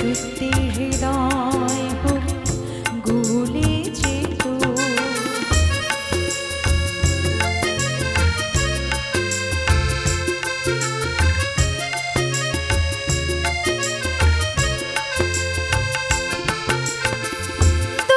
সত্যি হৃদয় গুলি যেত তো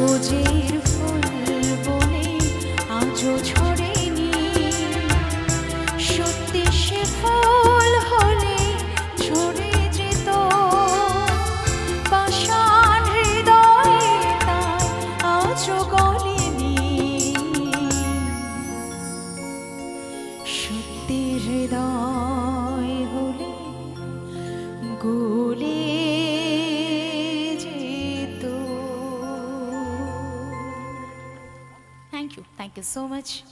খোঁজের Thank you so much.